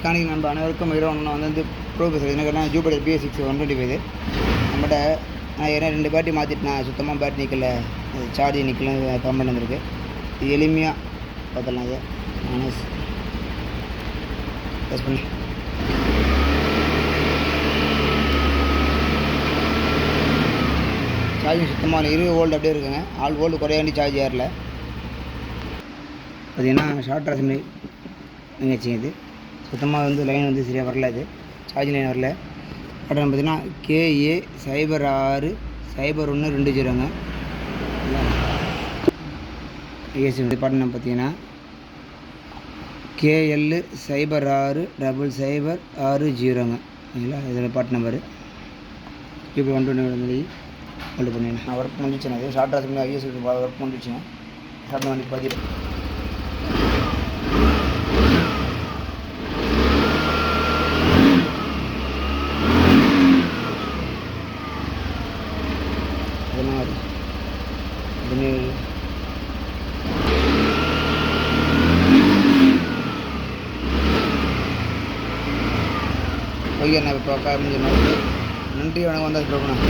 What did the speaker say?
Mechanic நண்பர் அனைவருக்கும் இரவு ஒன்று வந்து ப்ரோ பேசுகிறது என்ன கேட்டால் Jupiter BS six one twenty five நம்மகிட்ட நான் ஏன்னா ரெண்டு பேட்டரி மாற்றிட்டேன் சுத்தமாக பேட்டரி நிற்கல சார்ஜ் நிற்கல கம்பெனி வந்திருக்கு. இது எளிமையாக பார்த்துடலாம் இது. மைனஸ் ப்ரெஸ் பண்ணி. சார்ஜிங் சுத்தமாக இருபது வோல்ட் அப்படியே இருக்குங்க. ஆல் வோல்டு குறையாண்டி சார்ஜ் ஏறல. பார்த்தீங்கன்னா ஷார்ட் அசம்பிளி நிகழ்ச்சி இது. சுத்தமாக வந்து லைன் வந்து சரியாக வரல இது சார்ஜிங் லைன் வரல. பட்டன் பார்த்தீங்கன்னா கேஏ சைபர் ஆறு சைபர் ஒன்று ரெண்டு ஜீரோங்க. ஏசி டிபார்ட்மெண்ட் பார்த்தீங்கன்னா கேஎல்லு சைபர் ஆறு டபுள் சைபர் ஆறு ஜீரோங்க. சரிங்களா? இதோட பாட் நம்பரு இப்போ ஒன் டுவெண்ட்டி மணி ஹோல்டு பண்ணிடுறேன் நான் ஒர்க் பண்ணிச்சுண்ணே இது ஷார்ட் அசம்பிளி ஐஎஸ் ஒர்க் பண்ணிச்சுங்க ஷார்ட் பண்ணி பார்த்துட்டு பதினாறு. பதினேழு ஓகே நான் இப்போ முடிஞ்ச நன்றி வணக்கம் வந்தால் ப்ரோக்ராம்